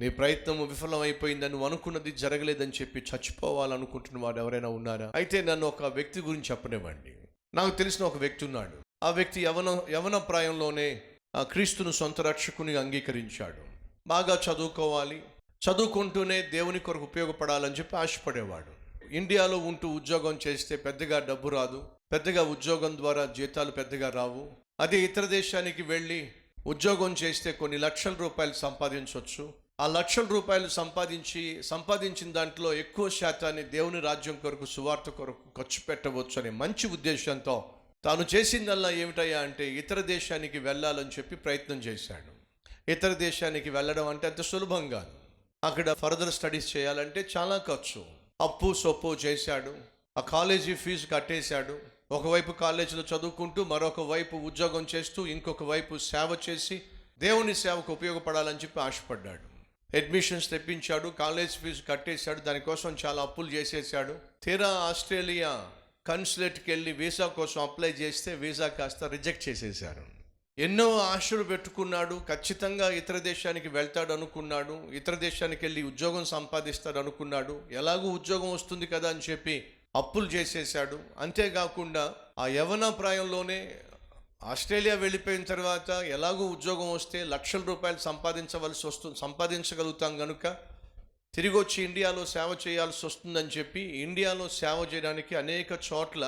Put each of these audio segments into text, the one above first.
నీ ప్రయత్నం విఫలమైపోయిందని నువ్వు అనుకున్నది జరగలేదని చెప్పి చచ్చిపోవాలనుకుంటున్న వాడు ఎవరైనా ఉన్నారా? అయితే నన్ను ఒక వ్యక్తి గురించి చెప్పనివ్వండి. నాకు తెలిసిన ఒక వ్యక్తి ఉన్నాడు. ఆ వ్యక్తి యవన యవన ప్రాయంలోనే ఆ క్రీస్తును సొంత రక్షకుని అంగీకరించాడు. బాగా చదువుకోవాలి. చదువుకుంటూనే దేవుని కొరకు ఉపయోగపడాలని చెప్పి ఆశపడేవాడు. ఇండియాలో ఉంటూ ఉద్యోగం చేస్తే పెద్దగా డబ్బు రాదు. పెద్దగా ఉద్యోగం ద్వారా జీతాలు పెద్దగా రావు. అదే ఇతర దేశానికి వెళ్ళి ఉద్యోగం చేస్తే కొన్ని లక్షల రూపాయలు సంపాదించవచ్చు ఆ లక్షల రూపాయలు సంపాదించి సంపాదించిన దాంట్లో ఎక్కువ శాతాన్ని దేవుని రాజ్యం కొరకు సువార్త కొరకు ఖర్చు పెట్టవచ్చు అనే మంచి ఉద్దేశంతో తాను చేసిందల్లా ఏమిటయ్యా అంటే ఇతర దేశానికి వెళ్ళాలని చెప్పి ప్రయత్నం చేశాడు. ఇతర దేశానికి వెళ్ళడం అంటే అంత సులభం కాదు. అక్కడ ఫర్దర్ స్టడీస్ చేయాలంటే చాలా ఖర్చు. అప్పు సొప్పు చేశాడు. ఆ కాలేజీ ఫీజు కట్టేశాడు. ఒకవైపు కాలేజీలో చదువుకుంటూ మరొక వైపు ఉద్యోగం చేస్తూ ఇంకొక వైపు సేవ చేసి దేవుని సేవకు ఉపయోగపడాలని చెప్పి ఆశపడ్డాడు. అడ్మిషన్స్ తెప్పించాడు కాలేజ్ ఫీజు కట్టేశాడు దానికోసం చాలా అప్పులు చేసేసాడు తీరా ఆస్ట్రేలియా కన్సులేట్కి వెళ్ళి వీసా కోసం అప్లై చేస్తే వీసా కాస్త రిజెక్ట్ చేసేసారు ఎన్నో ఆశలు పెట్టుకున్నాడు ఖచ్చితంగా ఇతర దేశానికి వెళ్తాడు అనుకున్నాడు ఇతర దేశానికి వెళ్ళి ఉద్యోగం సంపాదిస్తాడు అనుకున్నాడు ఎలాగూ ఉద్యోగం వస్తుంది కదా అని చెప్పి అప్పులు చేసేసాడు అంతేకాకుండా ఆ యవన ప్రాయంలోనే ఆస్ట్రేలియా వెళ్ళిపోయిన తర్వాత ఎలాగో ఉద్యోగం వస్తే లక్షల రూపాయలు సంపాదించవలసి వస్తుంది సంపాదించగలుగుతాం కనుక తిరిగి వచ్చి ఇండియాలో సేవ చేయాల్సి వస్తుందని చెప్పి ఇండియాలో సేవ చేయడానికి అనేక చోట్ల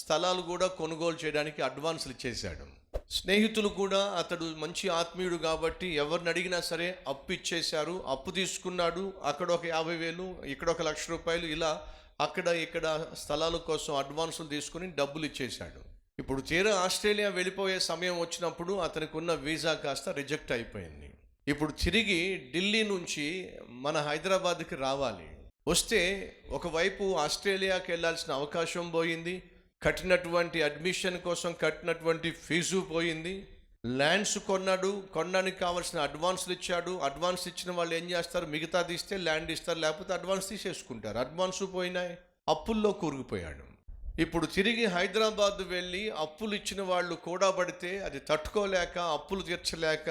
స్థలాలు కూడా కొనుగోలు చేయడానికి అడ్వాన్సులు ఇచ్చేశాడు. స్నేహితులు కూడా అతడు మంచి ఆత్మీయుడు కాబట్టి ఎవరిని అడిగినా సరే అప్పు ఇచ్చేశారు అప్పు తీసుకున్నాడు. అక్కడ ఒక యాభై వేలు ఇక్కడ ఒక లక్ష రూపాయలు ఇలా అక్కడ ఇక్కడ స్థలాల కోసం అడ్వాన్సులు తీసుకుని డబ్బులు ఇచ్చేశాడు. ఇప్పుడు తీరా ఆస్ట్రేలియా వెళ్ళిపోయే సమయం వచ్చినప్పుడు అతనికి ఉన్న వీసా కాస్త రిజెక్ట్ అయిపోయింది. ఇప్పుడు తిరిగి ఢిల్లీ నుంచి మన హైదరాబాద్కి రావాలి. వస్తే ఒకవైపు ఆస్ట్రేలియాకి వెళ్ళాల్సిన అవకాశం పోయింది. కట్టినటువంటి అడ్మిషన్ కోసం కట్టినటువంటి ఫీజు పోయింది. ల్యాండ్స్ కొన్నాడు. కొనడానికి కావాల్సిన అడ్వాన్స్లు ఇచ్చాడు. అడ్వాన్స్ ఇచ్చిన వాళ్ళు ఏం చేస్తారు? మిగతాది ఇస్తే ల్యాండ్ ఇస్తారు. లేకపోతే అడ్వాన్స్ తీసేసుకుంటారు. అడ్వాన్స్ పోయినాయి. అప్పుల్లో కూరుకుపోయాడు. ఇప్పుడు తిరిగి హైదరాబాద్ వెళ్ళి అప్పులు ఇచ్చిన వాళ్ళు కూడా పడితే అది తట్టుకోలేక అప్పులు తీర్చలేక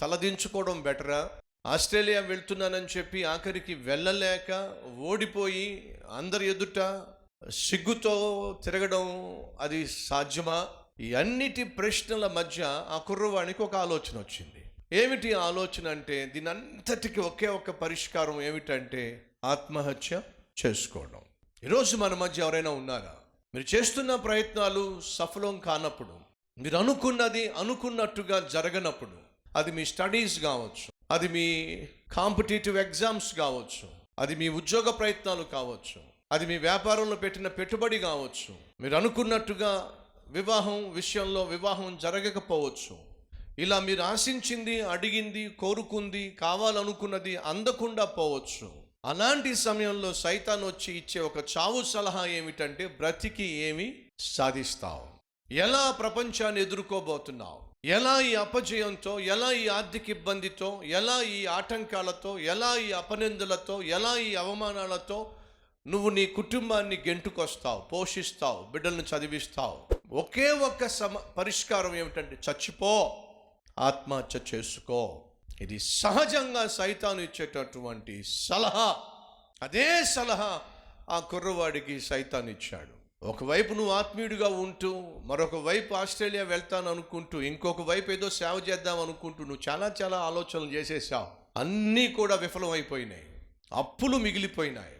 తలదించుకోవడం బెటరా? ఆస్ట్రేలియా వెళ్తున్నానని చెప్పి ఆఖరికి వెళ్ళలేక ఓడిపోయి అందరి ఎదుట సిగ్గుతో తిరగడం అది సాధ్యమా? ఈ అన్నిటి ప్రశ్నల మధ్య ఆ కుర్రవానికి ఒక ఆలోచన వచ్చింది. ఏమిటి ఆలోచన అంటే దీని అంతటికి ఒకే ఒక పరిష్కారం ఏమిటంటే ఆత్మహత్య చేసుకోవడం. ఈరోజు మన మధ్య ఎవరైనా ఉన్నారా? మీరు చేస్తున్న ప్రయత్నాలు సఫలం కానప్పుడు మీరు అనుకున్నది అనుకున్నట్టుగా జరగనప్పుడు అది మీ స్టడీస్ కావచ్చు అది మీ కాంపిటేటివ్ ఎగ్జామ్స్ కావచ్చు అది మీ ఉద్యోగ ప్రయత్నాలు కావచ్చు అది మీ వ్యాపారంలో పెట్టిన పెట్టుబడి కావచ్చు మీరు అనుకున్నట్టుగా వివాహం విషయంలో వివాహం జరగకపోవచ్చు. ఇలా మీరు ఆశించింది అడిగింది కోరుకుంది కావాలనుకున్నది అందకుండా పోవచ్చు. అలాంటి సమయంలో సైతాన్ వచ్చి ఇచ్చే ఒక చావు సలహా ఏమిటంటే బ్రతికి ఏమి సాధిస్తావు. ఎలా ప్రపంచాన్ని ఎదుర్కోబోతున్నావు? ఎలా ఈ అపజయంతో ఎలా ఈ ఆర్థిక ఇబ్బందితో ఎలా ఈ ఆటంకాలతో ఎలా ఈ అపనిందలతో ఎలా ఈ అవమానాలతో నువ్వు నీ కుటుంబాన్ని గెంటుకొస్తావు పోషిస్తావు బిడ్డలను చదివిస్తావు. ఒకే ఒక్క సమ పరిష్కారం ఏమిటంటే చచ్చిపో ఆత్మహత్య చేసుకో. ఇది సహజంగా సైతాను ఇచ్చేటటువంటి సలహా. అదే సలహా ఆ కుర్రవాడికి సైతాన్ ఇచ్చాడు. ఒకవైపు నువ్వు ఆత్మీయుడిగా ఉంటూ మరొక వైపు ఆస్ట్రేలియా వెళ్తాను అనుకుంటూ ఇంకొక వైపు ఏదో సేవ చేద్దాం అనుకుంటూ నువ్వు చాలా చాలా ఆలోచనలు చేసేసావు. అన్నీ కూడా విఫలమైపోయినాయి. అప్పులు మిగిలిపోయినాయి.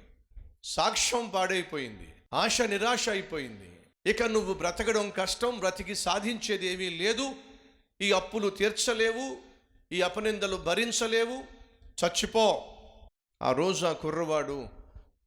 సాక్ష్యం పాడైపోయింది. ఆశ నిరాశ అయిపోయింది. ఇక నువ్వు బ్రతకడం కష్టం బ్రతికి సాధించేది ఏమీ లేదు. ఈ అప్పులు తీర్చలేవు. ఈ అపనిందలు భరించలేవు. చచ్చిపో. ఆ రోజు ఆ కుర్రవాడు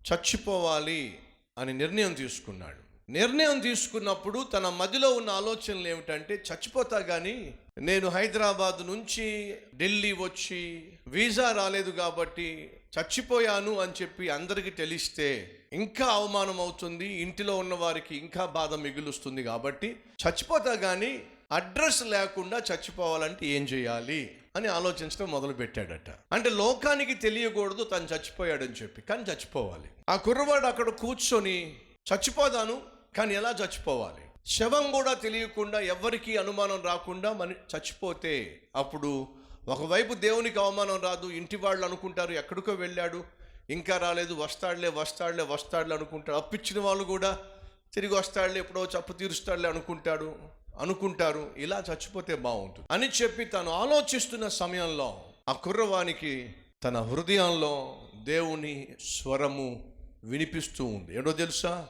చచ్చిపోవాలి అని నిర్ణయం తీసుకున్నాడు. నిర్ణయం తీసుకున్నప్పుడు తన మదిలో ఉన్న ఆలోచనలు ఏమిటంటే చచ్చిపోతా కానీ నేను హైదరాబాద్ నుంచి ఢిల్లీ వచ్చి వీసా రాలేదు కాబట్టి చచ్చిపోయాను అని చెప్పి అందరికీ తెలిస్తే ఇంకా అవమానం అవుతుంది ఇంటిలో ఉన్న వారికి ఇంకా బాధ మిగులుస్తుంది కాబట్టి చచ్చిపోతా కానీ అడ్రస్ లేకుండా చచ్చిపోవాలంటే ఏం చేయాలి అని ఆలోచించడం మొదలు పెట్టాడట అంటే లోకానికి తెలియకూడదు తను చచ్చిపోయాడని చెప్పి కానీ చచ్చిపోవాలి. ఆ కుర్రవాడు అక్కడ కూర్చొని చచ్చిపోదాను కానీ ఎలా చచ్చిపోవాలి? శవం కూడా తెలియకుండా ఎవరికీ అనుమానం రాకుండా మన చచ్చిపోతే అప్పుడు ఒకవైపు దేవునికి అవమానం రాదు ఇంటి వాళ్ళు అనుకుంటారు ఎక్కడికో వెళ్ళాడు ఇంకా రాలేదు వస్తాడులే వస్తాడులే వస్తాడులే అనుకుంటాడు. అప్పిచ్చిన వాళ్ళు కూడా తిరిగి వస్తాడులే ఎప్పుడో చప్పు తీరుస్తాడులే అనుకుంటాడు. అనుకుంటారు ఇలా చచ్చిపోతే బాగుంటుంది. అని చెప్పి తను ఆలోచిస్తున్న సమయంలో ఆ కుర్రవానికి తన హృదయంలో దేవుని స్వరము వినిపిస్తూ ఉంది. ఏడో తెలుసా?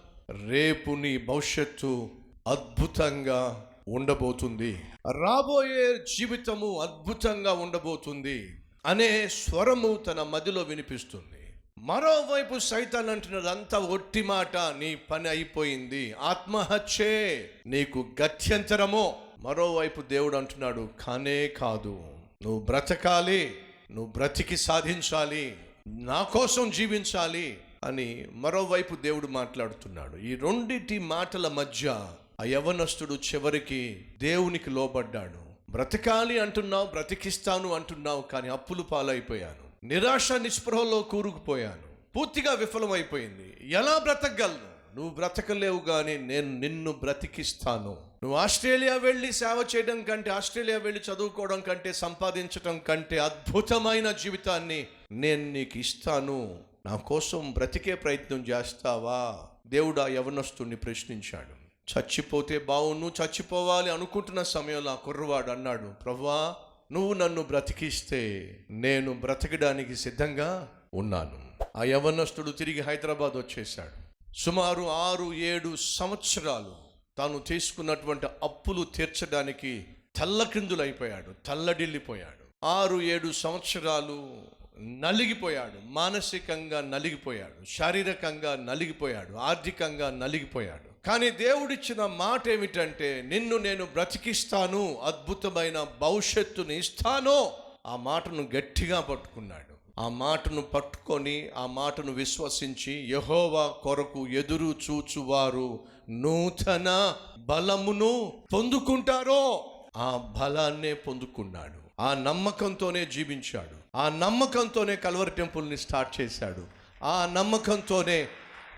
రేపు నీ భవిష్యత్తు అద్భుతంగా ఉండబోతుంది. రాబోయే జీవితము అద్భుతంగా ఉండబోతుంది అనే స్వరము తన మదిలో వినిపిస్తుంది. మరోవైపు సైతాన్ అంటున్నది అంతా ఒట్టి మాట నీ పని అయిపోయింది ఆత్మహత్యే నీకు గత్యంతరమో. మరోవైపు దేవుడు అంటున్నాడు కానే కాదు నువ్వు బ్రతకాలి నువ్వు బ్రతికి సాధించాలి నా కోసం జీవించాలి అని మరోవైపు దేవుడు మాట్లాడుతున్నాడు. ఈ రెండిటి మాటల మధ్య ఆ యవనస్తుడు చివరికి దేవునికి లోబడ్డాడు. బ్రతకాలి అంటున్నావు బ్రతికిస్తాను అంటున్నావు కానీ అప్పులు పాలైపోయాను. నిరాశ నిస్పృహలో కూరుకుపోయాను. పూర్తిగా విఫలమైపోయింది. ఎలా బ్రతకగలను? నువ్వు బ్రతకలేవు కానీ నేను నిన్ను బ్రతికిస్తాను. నువ్వు ఆస్ట్రేలియా వెళ్ళి సేవ చేయడం కంటే ఆస్ట్రేలియా వెళ్ళి చదువుకోవడం కంటే సంపాదించడం కంటే అద్భుతమైన జీవితాన్ని నేను నీకు ఇస్తాను నా కోసం బ్రతికే ప్రయత్నం చేస్తావా? దేవుడు ఆ యవనస్తుని ప్రశ్నించాడు. చచ్చిపోతే బావును చచ్చిపోవాలి అనుకుంటున్న సమయంలో ఆ కుర్రవాడు అన్నాడు ప్రభా నువ్వు నన్ను బ్రతికిస్తే నేను బ్రతకడానికి సిద్ధంగా ఉన్నాను. ఆ యవనస్తుడు తిరిగి హైదరాబాద్ వచ్చేశాడు. సుమారు ఆరు ఏడు సంవత్సరాలు తాను తీసుకున్నటువంటి అప్పులు తీర్చడానికి తల్లకిందులైపోయాడు తల్లడిల్లిపోయాడు. ఆరు ఏడు సంవత్సరాలు నలిగిపోయాడు మానసికంగా నలిగిపోయాడు శారీరకంగా నలిగిపోయాడు ఆర్థికంగా నలిగిపోయాడు. కానీ దేవుడిచ్చిన మాట ఏమిటంటే నిన్ను నేను బ్రతికిస్తాను అద్భుతమైన భవిష్యత్తుని ఇస్తాను. ఆ మాటను గట్టిగా పట్టుకున్నాడు. ఆ మాటను పట్టుకొని ఆ మాటను విశ్వసించి యహోవా కొరకు ఎదురు చూచువారు నూతన బలమును పొందుకుంటారో? ఆ బలాన్నే పొందుకున్నాడు. ఆ నమ్మకంతోనే జీవించాడు. ఆ నమ్మకంతోనే కల్వర్ టెంపుల్ని స్టార్ట్ చేశాడు. ఆ నమ్మకంతోనే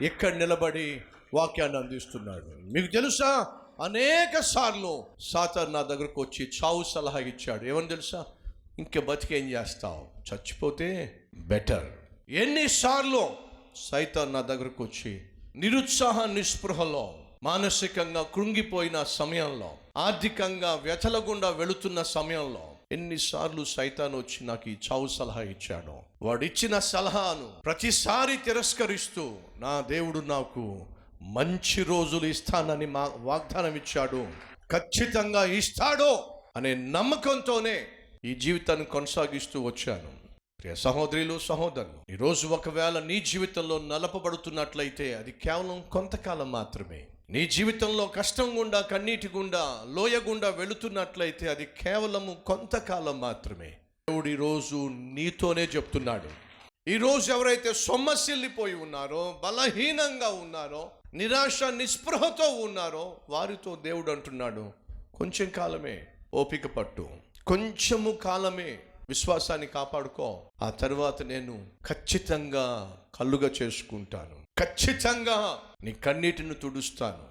ఇక్కడ నిలబడి వాక్యాన్ని అందిస్తున్నాడు. మీకు తెలుసా? అనేక సార్లు సాతాన్ నా దగ్గరకు వచ్చి చావు సలహా ఇచ్చాడు. ఏమని తెలుసా? ఇంక బతికేం చేస్తావు? చచ్చిపోతే బెటర్. ఎన్నిసార్లు సైతాన్ నా దగ్గరకు వచ్చి నిరుత్సాహ నిస్పృహలో మానసికంగా కృంగిపోయిన సమయంలో ఆర్థికంగా వ్యథల వెళుతున్న సమయంలో ఎన్నిసార్లు సైతాన్ వచ్చి నాకు ఈ చావు సలహా ఇచ్చాడో. వాడిచ్చిన సలహాను ప్రతిసారి తిరస్కరిస్తూ నా దేవుడు నాకు మంచి రోజులు ఇస్తానని మా వాగ్దానం ఇచ్చాడు. ఖచ్చితంగా ఇస్తాడో అనే నమ్మకంతోనే ఈ జీవితాన్ని కొనసాగిస్తూ వచ్చాను. ప్రియ సహోదరులు సహోదరులు ఈరోజు ఒకవేళ నీ జీవితంలో నలపబడుతున్నట్లయితే అది కేవలం కొంతకాలం మాత్రమే. నీ జీవితంలో కష్టం గుండా కన్నీటి గుండా లోయ గుండా వెళుతున్నట్లయితే అది కేవలము కొంతకాలం మాత్రమే. దేవుడు ఈరోజు నీతోనే చెప్తున్నాడు. ఈరోజు ఎవరైతే సొమ్మసిల్లిపోయి ఉన్నారో బలహీనంగా ఉన్నారో నిరాశ నిస్పృహతో ఉన్నారో వారితో దేవుడు అంటున్నాడు కొంచెం కాలమే ఓపిక పట్టు. కొంచెము కాలమే విశ్వాసాన్ని కాపాడుకో. ఆ తర్వాత నేను ఖచ్చితంగా కళ్ళుగా చేసుకుంటాను. ఖచ్చితంగా నీ కన్నీటిని తుడుస్తాను.